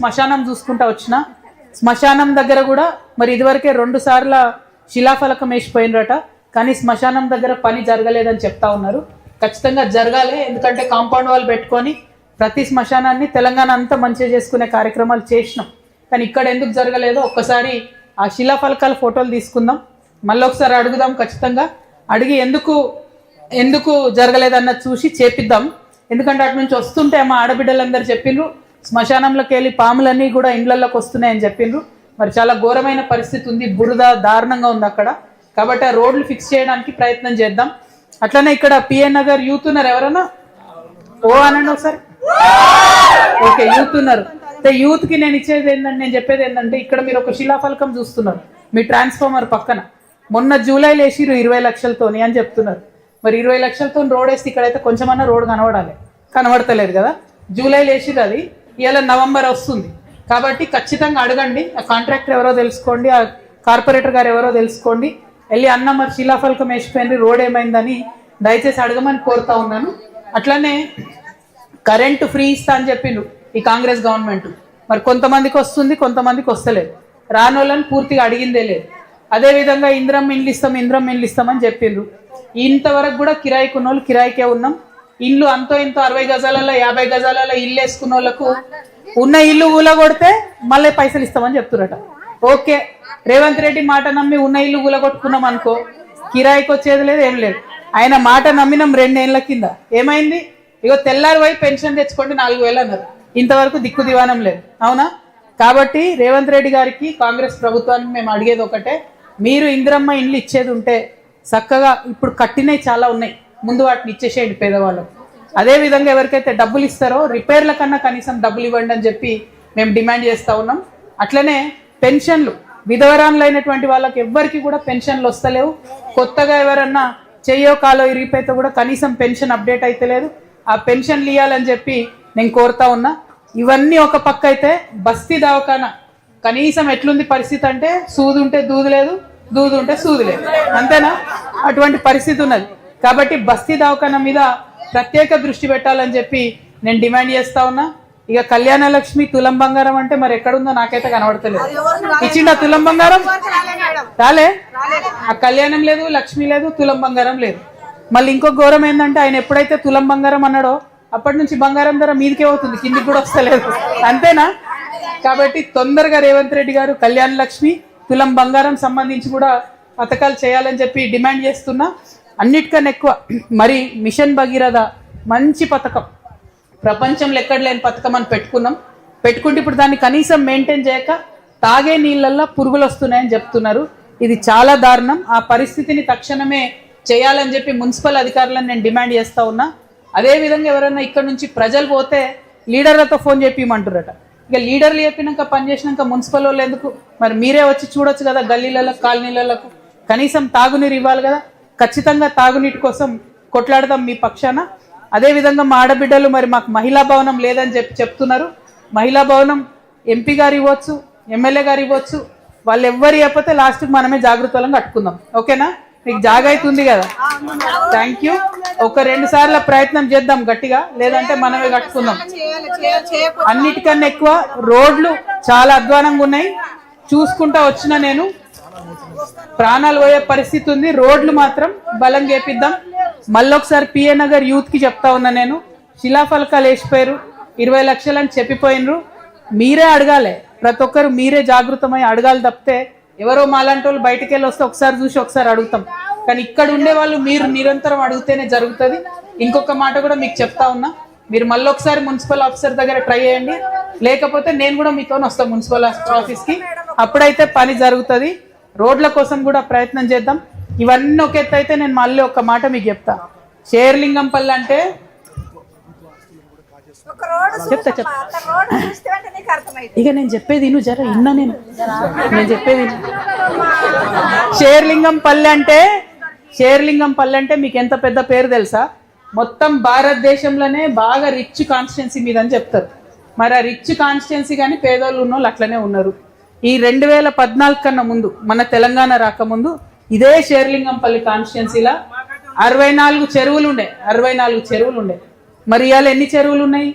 శ్మశానం చూసుకుంటా వచ్చిన శ్మశానం దగ్గర కూడా మరి ఇదివరకే రెండు సార్ల శిలాఫలకం వేసిపోయినరట కానీ శ్మశానం దగ్గర పని జరగలేదని చెప్తా ఉన్నారు. ఖచ్చితంగా జరగాలి ఎందుకంటే కాంపౌండ్ వాళ్ళు పెట్టుకొని ప్రతి శ్మశానాన్ని తెలంగాణ అంతా మంచిగా చేసుకునే కార్యక్రమాలు చేసినాం. కానీ ఇక్కడ ఎందుకు జరగలేదో ఒక్కసారి ఆ శిలాఫలకాల ఫోటోలు తీసుకుందాం. మళ్ళీ ఒకసారి అడుగుదాం ఖచ్చితంగా. అడిగి ఎందుకు ఎందుకు జరగలేదన్నది చూసి చేపిద్దాం. ఎందుకంటే అటు నుంచి వస్తుంటే మా ఆడబిడ్డలందరూ చెప్పిండ్రు శ్మశానంలోకి వెళ్ళి పాములన్నీ కూడా ఇండ్లలోకి వస్తున్నాయని చెప్పిండ్రు మరి చాలా ఘోరమైన పరిస్థితి ఉంది. బురద దారుణంగా ఉంది అక్కడ. కాబట్టి ఆ రోడ్లు ఫిక్స్ చేయడానికి ప్రయత్నం చేద్దాం. అట్లనే ఇక్కడ పిఎన్ నగర్ యూత్ ఉన్నారు ఎవరన్నా? ఓ అనండి ఒకసారి. ఓకే యూత్ ఉన్నారు. అయితే యూత్కి నేను ఇచ్చేది ఏంటంటే నేను చెప్పేది ఏంటంటే ఇక్కడ మీరు ఒక శిలాఫలకం చూస్తున్నారు. మీ ట్రాన్స్ఫార్మర్ పక్కన. మొన్న జూలైలో వేసిరు ఇరవై లక్షలతోని అని చెప్తున్నారు. మరి ఇరవై లక్షలతో రోడ్ వేస్తే ఇక్కడైతే కొంచెమన్నా రోడ్ కనబడాలి. కనబడతలేదు కదా? జూలైలో వేసిరు అది. ఇవాళ నవంబర్ వస్తుంది. కాబట్టి ఖచ్చితంగా అడగండి. ఆ కాంట్రాక్టర్ ఎవరో తెలుసుకోండి. ఆ కార్పొరేటర్ గారు ఎవరో తెలుసుకోండి. వెళ్ళి అన్న మరి శిలాఫలకం వేసిపోయింది. రోడ్ ఏమైందని దయచేసి అడగమని కోరుతా ఉన్నాను. అట్లనే కరెంటు ఫ్రీ ఇస్తా అని చెప్పిండు ఈ కాంగ్రెస్ గవర్నమెంట్. మరి కొంతమందికి వస్తుంది కొంతమందికి వస్తలేదు. రాని వాళ్ళని పూర్తిగా అడిగిందే లేదు. అదే విధంగా ఇంద్రం ఇండ్లు ఇస్తాం ఇంద్రం ఇండ్లు ఇస్తామని చెప్పిండ్రు ఇంతవరకు కూడా కిరాయికి ఉన్నోళ్ళు కిరాయికే ఉన్నాం. ఇల్లు అంతో ఇంతో అరవై గజాలలో యాభై గజాలలో ఇల్లు వేసుకున్న వాళ్ళకు ఉన్న ఇల్లు ఊలగొడితే మళ్ళీ పైసలు ఇస్తామని చెప్తురట. ఓకే రేవంత్ రెడ్డి మాట నమ్మి ఉన్న ఇల్లు ఊలగొట్టుకున్నాం అనుకో కిరాయికి వచ్చేది లేదు ఏం లేదు. ఆయన మాట నమ్మినాం రెండేళ్ళ కింద. ఏమైంది? ఇగో తెల్లారి పోయి పెన్షన్ తెచ్చుకోండి నాలుగు వేలు అన్నారు. ఇంతవరకు దిక్కు దివానం లేదు. అవునా? కాబట్టి రేవంత్ రెడ్డి గారికి కాంగ్రెస్ ప్రభుత్వానికి మేము అడిగేది ఒకటే మీరు ఇందిరమ్మ ఇండ్లు ఇచ్చేది ఉంటే చక్కగా ఇప్పుడు కట్టినవి చాలా ఉన్నాయి. ముందు వాటిని ఇచ్చేసేయండి పేదవాళ్ళకు అదే విధంగా ఎవరికైతే డబ్బులు ఇస్తారో రిపేర్ల కన్నా కనీసం డబ్బులు ఇవ్వండి అని చెప్పి మేము డిమాండ్ చేస్తూ ఉన్నాం. అట్లనే పెన్షన్లు విధవరాన్లైనటువంటి వాళ్ళకి ఎవ్వరికి కూడా పెన్షన్లు వస్తలేవు. కొత్తగా ఎవరన్నా చెయ్యో కాలో ఇరిగిపోతే కూడా కనీసం పెన్షన్ అప్డేట్ అయితే లేదు. ఆ పెన్షన్లు ఇవ్వాలని చెప్పి నేను కోరుతా ఉన్నా. ఇవన్నీ ఒక పక్క అయితే బస్తీ దవాఖానా. కనీసం ఎట్లుంది పరిస్థితి అంటే సూదు ఉంటే దూదు లేదు దూదు ఉంటే సూదు లేదు. అంతేనా? అటువంటి పరిస్థితి ఉన్నది. కాబట్టి బస్తీ దవాఖానా మీద ప్రత్యేక దృష్టి పెట్టాలని చెప్పి నేను డిమాండ్ చేస్తా ఉన్నా. ఇక కళ్యాణ లక్ష్మి తులం బంగారం అంటే మరి ఎక్కడుందో నాకైతే కనబడతలేదు. ఇచ్చిండా తులం బంగారం? రాలే? ఆ కళ్యాణం లేదు లక్ష్మి లేదు తులం బంగారం లేదు. మళ్ళీ ఇంకో ఘోరం ఏంటంటే ఆయన ఎప్పుడైతే తులం బంగారం అన్నాడో అప్పటి నుంచి బంగారం ధర మీదకే అవుతుంది కిందికి కూడా వస్తలేదు. అంతేనా? కాబట్టి తొందరగా రేవంత్ రెడ్డి గారు కళ్యాణ లక్ష్మి తులం బంగారం సంబంధించి కూడా పథకాలు చేయాలని చెప్పి డిమాండ్ చేస్తున్నా. అన్నిటికన్నా ఎక్కువ. మరి మిషన్ భగీరథ మంచి పథకం. ప్రపంచంలో ఎక్కడ లేని పథకం అని పెట్టుకున్నాం. పెట్టుకుంటే ఇప్పుడు దాన్ని కనీసం మెయింటైన్ చేయక తాగే నీళ్ళల్లో పురుగులు వస్తున్నాయని చెప్తున్నారు. ఇది చాలా దారుణం. ఆ పరిస్థితిని తక్షణమే చేయాలని చెప్పి మున్సిపల్ అధికారులను నేను డిమాండ్ చేస్తా ఉన్నా. అదే విధంగా ఎవరైనా ఇక్కడ నుంచి ప్రజలు పోతే లీడర్లతో ఫోన్ చెప్పిమంటారట ఇక లీడర్లు చెప్పినాక పనిచేసినాక మున్సిపల్ వాళ్ళు ఎందుకు? మరి మీరే వచ్చి చూడొచ్చు కదా గల్లీలలో కాలనీలకు కనీసం తాగునీరు ఇవ్వాలి కదా. ఖచ్చితంగా తాగునీటి కోసం కొట్లాడదాం మీ పక్షాన. అదే విధంగా మా ఆడబిడ్డలు మరి మాకు మహిళా భవనం లేదని చెప్పి చెప్తున్నారు. మహిళా భవనం ఎంపీ గారు ఇవ్వచ్చు ఎమ్మెల్యే గారు ఇవ్వచ్చు వాళ్ళు ఎవ్వరు ఇవ్వకపోతే లాస్ట్కి మనమే జాగ్రత్తలను కట్టుకుందాం. ఓకేనా? మీకు జాగ అవుతుంది కదా? థ్యాంక్ యూ ఒక రెండు సార్ల ప్రయత్నం చేద్దాం గట్టిగా. లేదంటే మనమే కట్టుకుందాం. అన్నిటికన్నా ఎక్కువ రోడ్లు చాలా అధ్వానంగా ఉన్నాయి. చూసుకుంటా వచ్చిన నేను. ప్రాణాలు పోయే పరిస్థితి ఉంది. రోడ్లు మాత్రం బలం చేపిద్దాం. మళ్ళొకసారి పిఏ నగర్ యూత్కి చెప్తా ఉన్నా నేను. శిలాఫలకాలు వేసిపోయారు. ఇరవై లక్షలని చెప్పిపోయినరు. మీరే అడగాలి. ప్రతి ఒక్కరు మీరే జాగృతమై అడగాలి తప్పితే ఎవరో మాలాంటి వాళ్ళు బయటికి వెళ్ళి వస్తే ఒకసారి చూసి ఒకసారి అడుగుతాం. కానీ ఇక్కడ ఉండే వాళ్ళు మీరు నిరంతరం అడిగితేనే జరుగుతుంది. ఇంకొక మాట కూడా మీకు చెప్తా ఉన్నా. మీరు మళ్ళీ ఒకసారి మున్సిపల్ ఆఫీసర్ దగ్గర ట్రై చేయండి. లేకపోతే నేను కూడా మీతో వస్తాను మున్సిపల్ ఆఫీస్కి. అప్పుడైతే పని జరుగుతుంది. రోడ్ల కోసం కూడా ప్రయత్నం చేద్దాం. ఇవన్నీ ఒక ఎత్తు అయితే నేను మళ్ళీ ఒక మాట మీకు చెప్తా. షేర్లింగంపల్లి అంటే చెప్తా చెప్తా. ఇక నేను చెప్పేది ఇను జర ఇన్నా నేను. నేను చెప్పేది. షేర్లింగం పల్లె అంటే షేర్లింగం పల్లె అంటే మీకు ఎంత పెద్ద పేరు తెలుసా? మొత్తం భారతదేశంలోనే బాగా రిచ్ కాన్స్టిట్యున్సీ మీద అని చెప్తారు. మరి ఆ రిచ్ కాన్స్టిట్యున్సీ కానీ పేదోళ్ళు ఉన్న వాళ్ళు అట్లనే ఉన్నారు. ఈ రెండు వేల పద్నాలుగు కన్నా ముందు మన తెలంగాణ రాకముందు ఇదే షేర్లింగంపల్లి కాన్స్టిట్యున్సీలో అరవై నాలుగు చెరువులు ఉండే అరవై నాలుగు చెరువులు ఉండే. మరి ఇవాళ ఎన్ని చెరువులు ఉన్నాయి?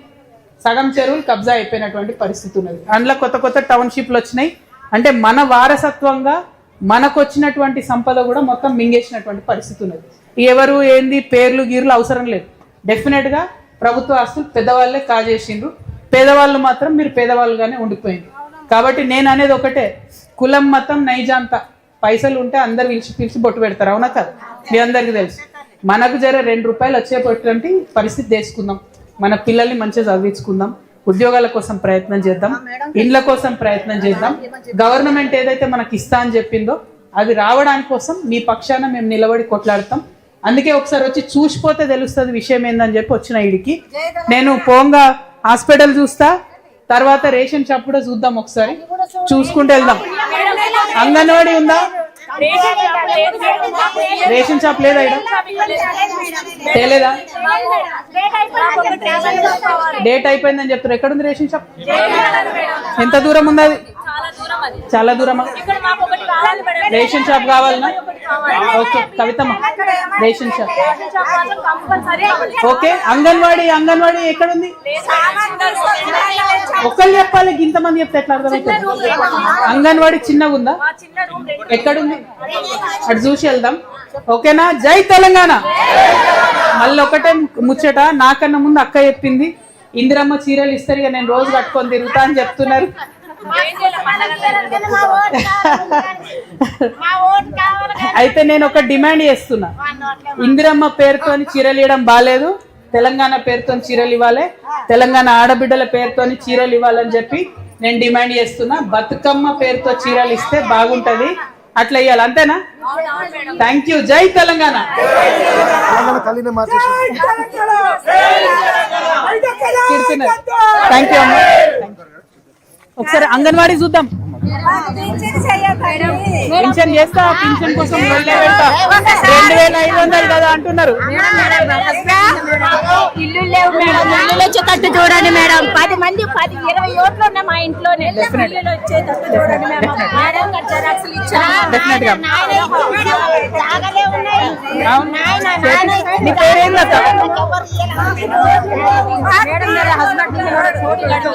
సగం చెరువులు కబ్జా అయిపోయినటువంటి పరిస్థితి ఉన్నది. అందులో కొత్త కొత్త టౌన్షిప్లు వచ్చినాయి. అంటే మన వారసత్వంగా మనకు వచ్చినటువంటి సంపద కూడా మొత్తం మింగేసినటువంటి పరిస్థితి ఉన్నది. ఎవరు ఏంది పేర్లు గీర్లు అవసరం లేదు. డెఫినెట్గా ప్రభుత్వ ఆస్తులు పెద్దవాళ్ళే కాజేసిండ్రు. పేదవాళ్ళు మాత్రం మీరు పేదవాళ్ళుగానే ఉండిపోయింది కాబట్టి నేను అనేది ఒకటే. కులం మతం నైజాంత పైసలు ఉంటే అందరు పిలిచి పిలిచి బొట్టు పెడతారు. అవునా కదా? మీ అందరికీ తెలుసు. మనకు జర రెండు రూపాయలు వచ్చేటటువంటి పరిస్థితి తెచ్చుకుందాం. మన పిల్లల్ని మంచిగా చదివించుకుందాం. ఉద్యోగాల కోసం ప్రయత్నం చేద్దాం. ఇండ్ల కోసం ప్రయత్నం చేద్దాం. గవర్నమెంట్ ఏదైతే మనకి ఇస్తా అని చెప్పిందో అది రావడానికి కోసం మీ పక్షాన మేము నిలబడి కొట్లాడతాం. అందుకే ఒకసారి వచ్చి చూసిపోతే తెలుస్తుంది విషయం ఏందని చెప్పి వచ్చిన ఇడికి నేను పోంగా హాస్పిటల్ చూస్తా. తర్వాత రేషన్ షాప్ కూడా చూద్దాం ఒకసారి. చూసుకుంటూ వెళ్దాం. అంగన్వాడీ ఉందా? రేషన్ షాప్ లేదా ఇక్కడ? తేలేదా డేట్ అయిపోయిందని చెప్తారు ఎక్కడ ఉంది రేషన్ షాప్? ఎంత దూరం ఉంది అది? చాలా దూరమా రేషన్ షాప్ కావాలనా ఓకే కవితమ్మ. Ration shop. Okay anganwadi anganwadi ఎక్కడ ఉంది ఒక్కళ్ళు చెప్పాలి ఇంతమంది చెప్తే ఎట్లా అర్థమవుతుంది అంగన్వాడీ చిన్నగా ఉందా? ఎక్కడుంది? అటు చూసి వెళ్దాం. ఓకేనా? జై తెలంగాణ. మళ్ళీ ఒకటే ముచ్చట. నాకన్నా ముందు అక్క చెప్పింది ఇందిరమ్మ చీరలు ఇస్తారు ఇక నేను రోజు కట్టుకొని తిరుగుతా అని చెప్తున్నారు. అయితే నేను ఒక డిమాండ్ చేస్తున్నా. ఇందిరమ్మ పేరుతోని చీరలు ఇవ్వడం బాగాలేదు తెలంగాణ పేరుతో చీరలు ఇవ్వాలి. తెలంగాణ ఆడబిడ్డల పేరుతోని చీరలు ఇవ్వాలని చెప్పి నేను డిమాండ్ చేస్తున్నా. బతుకమ్మ పేరుతో చీరలు ఇస్తే బాగుంటది. అట్లా ఇవ్వాలి అంతేనా? థ్యాంక్ యూ జై తెలంగాణ. థ్యాంక్ యూ అమ్మ. ఒకసారి అంగన్వాడీ చూద్దాం. పింఛన్ చేస్తా పింఛన్ కోసం రెండు వేల ఐదు వందలు కదా అంటున్నారు. ఇల్లు లేవు మేడం ఇల్లు వచ్చేటట్టు చూడండి మేడం పది మంది పది ఇరవై ఓట్లు ఉన్నాయి మా ఇంట్లోనే వచ్చేటట్టు చూడండి మేడం నీ పేరేం.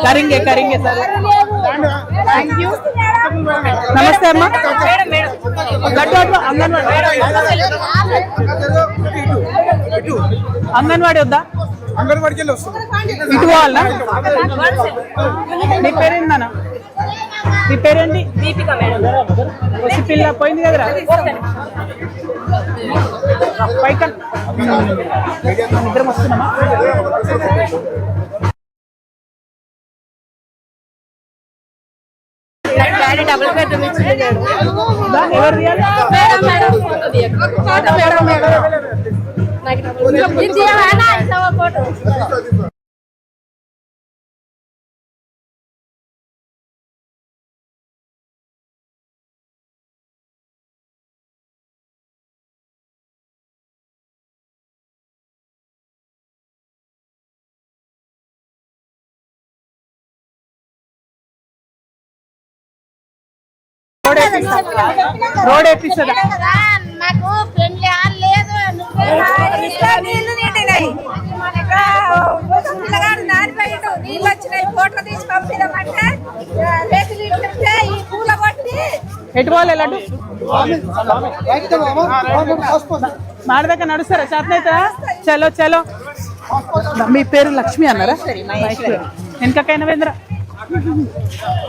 కరింగే కరింగే సార్. థ్యాంక్ యూ నమస్తే అమ్మా. గట్టు అటు అంగన్వాడీ. అంగన్వాడీ వద్దా? అంగన్వాడికి వెళ్ళి వస్తుంది ఇటు వాళ్ళ నీ పేరేందన్నా? నీ పేరేంటి? వచ్చి పిల్ల పోయింది కదరా? పైకన్ ఇద్దరం వస్తున్నామా? డబుల్ బెడ్రూమ్ ఇచ్చింది దా, ఎవరు తీయాలి? మేడం మేడం ఫోటో తీయకు. ఫోటో మేడం రోడ్ వేపిస్తా. రోడ్ వేపిస్తుందా నాకు పెళ్ళి లేదు నువ్వే నీళ్ళు నిండినాయి ఇక్కడ పిల్లగాడు నానిపోయిండు. నీళ్ళు వచ్చినాయి. ఫోటో తీసి పంపిదామంటే రేకులు ఇట్లుంటే ఈ పూల కొట్టి ఎటు పోవాలి లడ్డు? మాడ దగ్గర నడుస్తారా? చేతనైతే? చలో చలో. మీ పేరు లక్ష్మి అన్నారా? వెనకకైనా వేంద్ర?